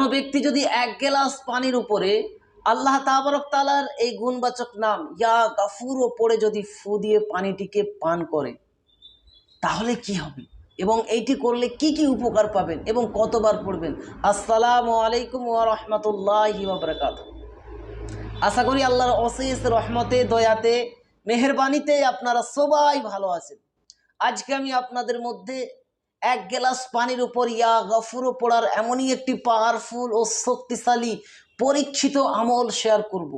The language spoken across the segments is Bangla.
কোনো ব্যক্তি যদি এক গ্লাস পানির উপরে আল্লাহ তাবারক তালার এই গুণবাচক নাম, ইয়া গাফুরও পড়ে যদি ফু দিয়ে পানিটিকে পান করে, তাহলে কি হবে? এবং এইটি করলে কি কি উপকার পাবেন এবং কতবার পড়বেন? আসসালামু আলাইকুম ওয়া রাহমাতুল্লাহি ওয়া আশা করি আল্লাহর অশেষ রহমতে, দয়াতে, মেহেরবানিতে আপনারা সবাই ভালো আছেন। আজকে আমি আপনাদের মধ্যে এক গ্লাস পানির উপর ইয়া গফুরো পড়ার এমনই একটি পাওয়ারফুল ও শক্তিশালী পরীক্ষিত আমল শেয়ার করব।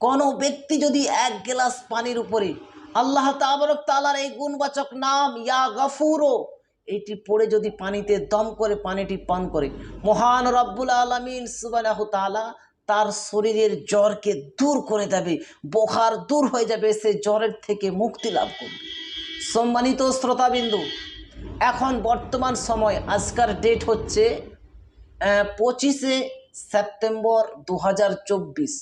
কোনো ব্যক্তি যদি এক গ্লাস পানির উপরে আল্লাহ তাবরক তালার এই গুণবাচক নাম, ইয়া গফুরো এইটি পড়ে যদি পানিতে দম করে, পানিটি পান করে, মহান রব্বুল আলমিন সুবানাহ তালা তার শরীরের জ্বরকে দূর করে দেবে, বোখার দূর হয়ে যাবে, সে জ্বরের থেকে মুক্তি লাভ করবে সম্মানিত শ্রোতাবিন্দু এখন বর্তমান সময় আজকার ডেট হচ্ছে পঁচিশে সেপ্টেম্বর দু হাজার চব্বিশ।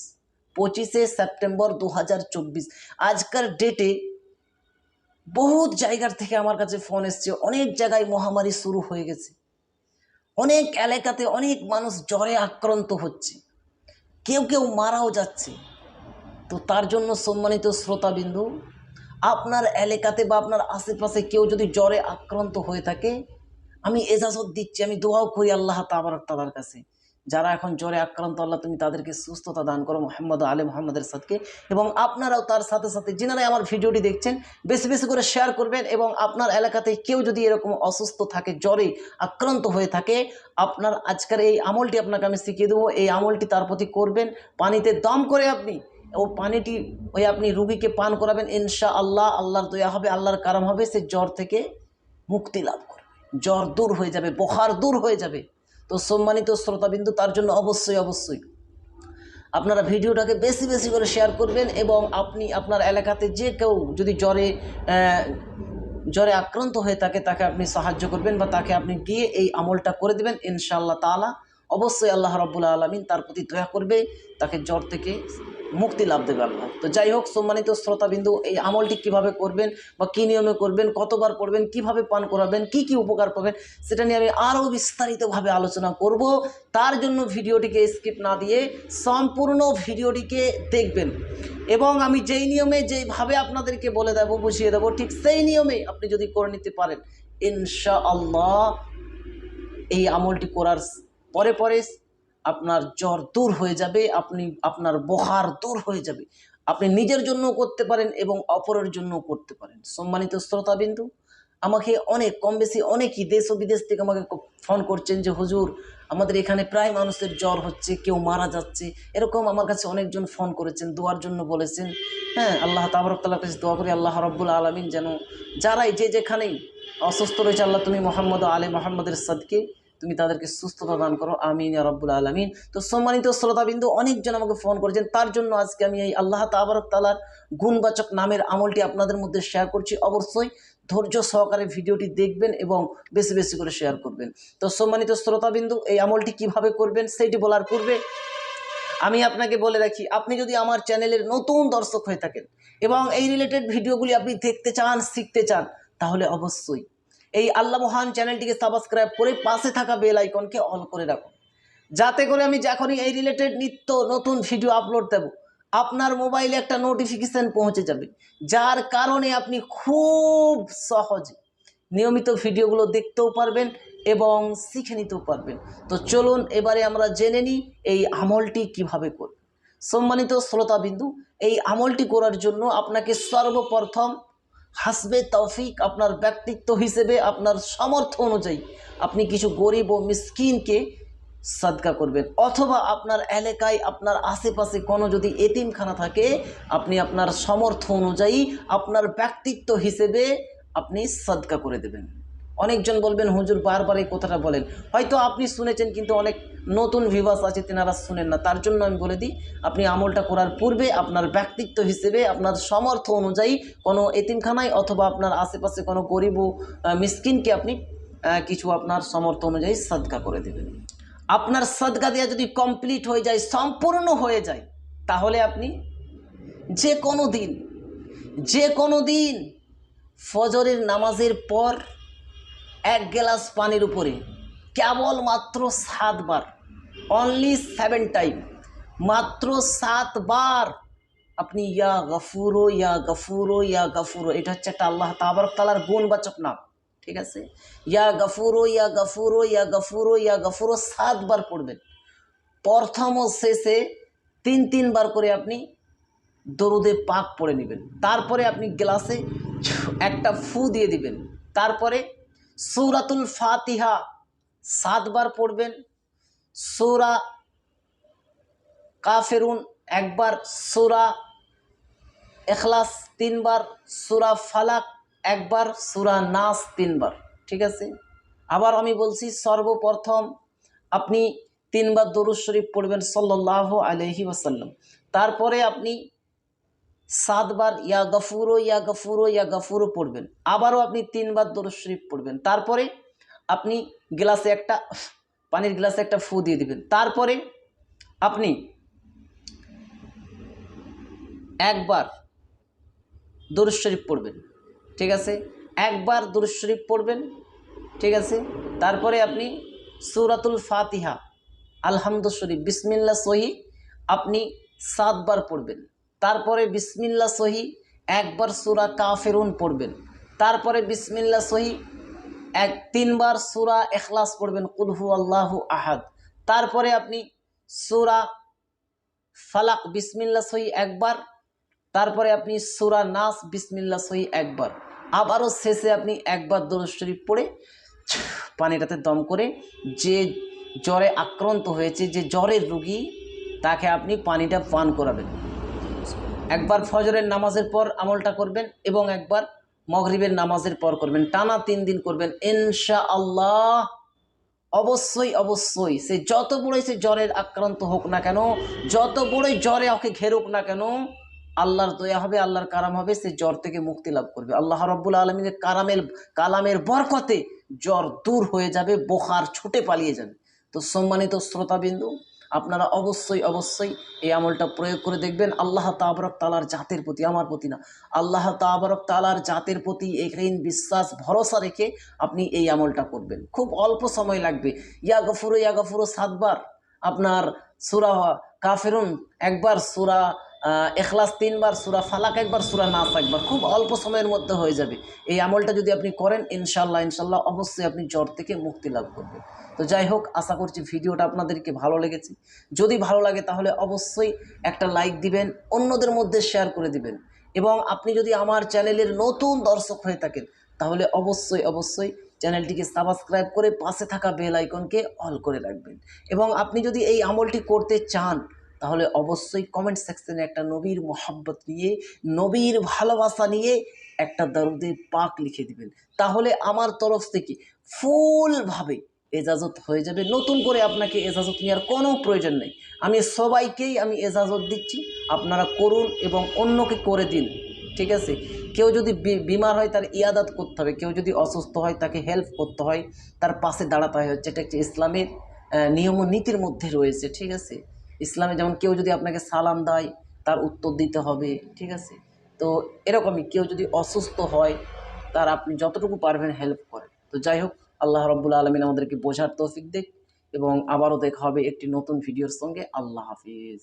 পঁচিশে সেপ্টেম্বর দু হাজার চব্বিশ। আজকার ডেটে বহুত জায়গার থেকে আমার কাছে ফোন এসছে। অনেক জায়গায় মহামারী শুরু হয়ে গেছে। অনেক এলাকাতে অনেক মানুষ জ্বরে আক্রান্ত হচ্ছে। কেউ কেউ মারাও যাচ্ছে। তো তার জন্য সম্মানিত শ্রোতাবিন্দু আপনার এলাকাতে বা আপনার আশেপাশে কেউ যদি জ্বরে আক্রান্ত হয়ে থাকে, আমি এজাজত দিচ্ছি, আমি দোয়াও করি আল্লাহ তাবারক তালার কাছে। যারা এখন জ্বরে আক্রান্ত, আল্লাহ তুমি তাদেরকে সুস্থতা দান করো, মোহাম্মদ আলী মোহাম্মদের সাথে এবং আপনারাও তার সাথে সাথে, যিনারাই আমার ভিডিওটি দেখছেন, বেশি বেশি করে শেয়ার করবেন এবং আপনার এলাকাতে কেউ যদি এরকম অসুস্থ থাকে, জ্বরে আক্রান্ত হয়ে থাকে, আপনার আজকের এই আমলটি আপনাকে আমি শিখিয়ে দেবো। এই আমলটি তার প্রতি করবেন। পানিতে দম করে আপনি ও পানিটি ওই আপনি রুগীকে পান করাবেন ইনশা আল্লাহ আল্লাহর দয়া হবে, আল্লাহর কারাম হবে, সে জ্বর থেকে মুক্তি লাভ করবে। জ্বর দূর হয়ে যাবে, বোখার দূর হয়ে যাবে। তো সম্মানিত শ্রোতাবিন্দু, তার জন্য অবশ্যই অবশ্যই আপনারা ভিডিওটাকে বেশি বেশি করে শেয়ার করবেন এবং আপনি আপনার এলাকাতে যে কেউ যদি জ্বরে জ্বরে আক্রান্ত হয়ে থাকে, তাকে আপনি সাহায্য করবেন বা তাকে আপনি গিয়ে এই আমলটা করে দেবেন, ইনশাআল্লাহ তাআলা। অবশ্যই আল্লাহ রব্বুল আলমিন তার প্রতি দয়া করবে, তাকে জ্বর থেকে মুক্তি লাভ দেবে আল্লাহ। তো যাই হোক, সম্মানিত শ্রোতাবিন্দু, এই আমলটি কীভাবে করবেন বা কী নিয়মে করবেন, কতবার করবেন কীভাবে পান করাবেন, কি কি উপকার পাবেন, সেটা নিয়ে আমি আরও বিস্তারিতভাবে আলোচনা করব। তার জন্য ভিডিওটিকে স্কিপ না দিয়ে সম্পূর্ণ ভিডিওটিকে দেখবেন। এবং আমি যেই নিয়মে যেইভাবে আপনাদেরকে বলে দেব, বুঝিয়ে দেবো, ঠিক সেই নিয়মে আপনি যদি করে নিতে পারেন ইনশা আল্লাহ এই আমলটি করার পরে পরে আপনার জ্বর দূর হয়ে যাবে, আপনি, আপনার বহার দূর হয়ে যাবে। আপনি নিজের জন্য করতে পারেন এবং অপরের জন্য করতে পারেন। সম্মানিত শ্রোতাবিন্দু, আমাকে অনেক কম বেশি অনেকই দেশ ও বিদেশ থেকে আমাকে ফোন করছেন যে, হুজুর, আমাদের এখানে প্রায় মানুষের জ্বর হচ্ছে, কেউ মারা যাচ্ছে। এরকম আমার কাছে অনেকজন ফোন করেছেন, দোয়ার জন্য বলেছেন। হ্যাঁ আল্লাহ তাবরকতাল্লার কাছে দোয়া করি, আল্লাহ রব্বুল আলমিন যেন যারাই যে যেখানেই অসুস্থ রয়েছে, আল্লাহ তুমি মোহাম্মদ আলী মোহাম্মদের সাদকে তুমি তাদেরকে সুস্থতা দান করো, আমিন রব্বুল আলমিন। তো সম্মানিত শ্রোতাবিন্দু, অনেকজন আমাকে ফোন করেছেন, তার জন্য আজকে আমি এই আল্লাহ তাবারক তালার গুণবাচক নামের আমলটি আপনাদের মধ্যে শেয়ার করছি। অবশ্যই ধৈর্য সহকারে ভিডিওটি দেখবেন এবং বেশি বেশি করে শেয়ার করবেন। তো সম্মানিত শ্রোতাবিন্দু, এই আমলটি কীভাবে করবেন সেইটি বলার পূর্বে আমি আপনাকে বলে রাখি, আপনি যদি আমার চ্যানেলের নতুন দর্শক হয়ে থাকেন এবং এই রিলেটেড ভিডিওগুলি আপনি দেখতে চান, শিখতে চান, তাহলে অবশ্যই এই আল্লাহ মহান চ্যানেলটিকে সাবস্ক্রাইব করে পাশে থাকা বেল আইকনকে অন করে রাখুন। যাতে করে আমি যখনই এই রিলেটেড নিত্য নতুন ভিডিও আপলোড দেব, আপনার মোবাইলে একটা নোটিফিকেশান পৌঁছে যাবে, যার কারণে আপনি খুব সহজে নিয়মিত ভিডিওগুলো দেখতেও পারবেন এবং শিখে নিতেও পারবেন। তো চলুন এবারে আমরা জেনে নিই এই আমলটি কীভাবে করব সম্মানিত শ্রোতাবিন্দু, এই আমলটি করার জন্য আপনাকে সর্বপ্রথম হাসবে তৌফিক আপনার ব্যক্তিত্ব হিসেবে, আপনার সামর্থ্য অনুযায়ী আপনি কিছু গরিব ও মিসকিনকে সাদকা করবেন। অথবা আপনার এলাকায়, আপনার আশেপাশে কোনো যদি এতিমখানা থাকে, আপনি আপনার সামর্থ্য অনুযায়ী আপনার ব্যক্তিত্ব হিসেবে আপনি সাদকা করে দেবেন। অনেকজন বলবেন, হুজুর বারবার এই কথাটা বলেন। হয়তো আপনি শুনেছেন, কিন্তু অনেক নতুন ভিভাস আছে তেনারা শুনেন না। তার জন্য আমি বলে দিই, আপনি আমলটা করার পূর্বে আপনার ব্যক্তিত্ব হিসেবে, আপনার সমর্থ অনুযায়ী কোনো এতিমখানায় অথবা আপনার আশেপাশে কোনো গরিব মিসকিনকে আপনি কিছু আপনার সমর্থ অনুযায়ী সাদকা করে দেবেন। আপনার সাদকা দেওয়া যদি কমপ্লিট হয়ে যায়, সম্পূর্ণ হয়ে যায়, তাহলে আপনি যে কোনো দিন, যে কোনো দিন ফজরের নামাজের পর এক গ্লাস পানির উপরে কেবলমাত্র সাতবার অনলি সেভেন টাইম মাত্র সাতবার আপনি ইয়া গফুরো ইয়া গফুরো ইয়া গফুরো, এটা হচ্ছে একটা আল্লাহ তাবারক তালার গুণবাচক নাম, ঠিক আছে? ইয়া গফুরো ইয়া গফুরো ইয়া গফুরো ইয়া গফুরো, সাতবার পড়বেন। প্রথম ও শেষে তিন, তিনবার করে আপনি দরুদে পাক পড়ে নেবেন। তারপরে আপনি গ্লাসে একটা ফু দিয়ে দিবেন। তারপরে সৌরাতুল ফাতিহা সাতবার পড়বেন। সৌরা কাফেরুন একবার, সুরা এখলাস তিনবার, সুরা ফালাক একবার, সুরা নাস তিনবার। ঠিক আছে? আবার আমি বলছি, সর্বপ্রথম আপনি তিনবার দরুদ শরীফ পড়বেন সাল্লাহ আলহি ওয়াসাল্লাম। তারপরে আপনি সাতবার ইয়া গফুরো ইয়া গফুরো ইয়া গফুরো পড়বেন। আবারও আপনি তিনবার দরুদ শরীফ পড়বেন। তারপরে আপনি গ্লাসে একটা, পানির গ্লাসে একটা ফু দিয়ে দিবেন। তারপরে আপনি একবার দরুদ শরীফ পড়বেন। ঠিক আছে? একবার দরুদ শরীফ পড়বেন। ঠিক আছে? তারপরে আপনি সুরাতুল ফাতিহা আলহামদু শরীফ বিসমিল্লা সহি আপনি সাতবার পড়বেন। তারপরে বিসমিল্লা সহি, একবার সুরা কাফেরুন পড়বেন। তারপরে বিসমিল্লা সহি, এক, তিনবার সুরা এখলাস পড়বেন কুলহু আল্লাহু আহাদ। তারপরে আপনি সুরা ফালাক বিসমিল্লা সহি একবার, তারপরে আপনি সুরা নাস বিসমিল্লা সহি একবার। আবারও শেষে আপনি একবার দরুদ শরীফ পড়ে, পানিটাতে দম করে যে জ্বরে আক্রান্ত হয়েছে, যে জ্বরের রুগী, তাকে আপনি পানিটা পান করাবেন। একবার ফজরের নামাজের পর আমলটা করবেন এবং একবার মগরিবের নামাজের পর করবেন। টানা তিন দিন করবেন। ইনশা আল্লাহ অবশ্যই অবশ্যই সে যত বড়ই সে জ্বরের আক্রান্ত হোক না কেন, যত বড়ই জ্বরে ওকে ঘেরুক না কেন, আল্লাহর দয়া হবে, আল্লাহর কারাম হবে, সে জ্বর থেকে মুক্তি লাভ করবে। আল্লাহ রব্বুল আলমিনের কারামের, কালামের বরকতে জ্বর দূর হয়ে যাবে, বোখার ছুটে পালিয়ে যাবে। তো সম্মানিত শ্রোতাবিন্দু আপনারা অবশ্যই অবশ্যই এই আমলটা প্রয়োগ করে দেখবেন আল্লাহ তাবরক তালার জাতের প্রতি, আমার প্রতি না, আল্লাহ তাবরক তালার জাতের প্রতি এখানে বিশ্বাস, ভরসা রেখে আপনি এই আমলটা করবেন। খুব অল্প সময় লাগবে। ইয়া গফুরো ইয়া গফুরো সাতবার আপনার সুরা কাফেরুন, একবার সুরা এখলাস তিনবার, সুরা ফালাক একবার, সুরা নাস একবার, খুব অল্প সময়ের মধ্যে হয়ে যাবে। এই আমলটা যদি আপনি করেন ইনশাল্লাহ ইনশাল্লাহ অবশ্যই আপনি জ্বর থেকে মুক্তি লাভ করবেন। তো যাই হোক, আশা করছি ভিডিওটা আপনাদেরকে ভালো লেগেছে। যদি ভালো লাগে তাহলে অবশ্যই একটা লাইক দিবেন, অন্যদের মধ্যে শেয়ার করে দিবেন। এবং আপনি যদি আমার চ্যানেলের নতুন দর্শক হয়ে থাকেন, তাহলে অবশ্যই অবশ্যই চ্যানেলটিকে সাবস্ক্রাইব করে পাশে থাকা বেল আইকনকে অল করে রাখবেন। এবং আপনি যদি এই আমলটি করতে চান তাহলে অবশ্যই কমেন্ট সেকশনে একটা নবীর মোহাব্বত নিয়ে, নবীর ভালোবাসা নিয়ে একটা দরুদে পাক লিখে দিবেন। তাহলে আমার তরফ থেকে ফুলভাবে এজাজত হয়ে যাবে। নতুন করে আপনাকে এজাজত নেওয়ার কোনো প্রয়োজন নেই। আমি সবাইকেই আমি এজাজত দিচ্ছি। আপনারা করুন এবং অন্যকে করে দিন। ঠিক আছে? কেউ যদি বিমার হয় তার ইয়াদাত করতে হবে। কেউ যদি অসুস্থ হয় তাকে হেল্প করতে হয়। তার পাশে দাঁড়াতে হয়। হচ্ছে এটা একটি ইসলামের নিয়ম নীতির মধ্যে রয়েছে। ঠিক আছে? ইসলামে যেমন কেউ যদি আপনাকে সালাম দেয়, তার উত্তর দিতে হবে, ঠিক আছে? তো এরকমই কেউ যদি অসুস্থ হয়, তার আপনি যতটুকু পারবেন হেল্প করেন। তো যাই হোক, আল্লাহ রব্বুল আলমিন আমাদেরকে বোঝার তৌফিক দেখ এবং আবারও দেখা হবে একটি নতুন ভিডিওর সঙ্গে। আল্লাহ হাফিজ।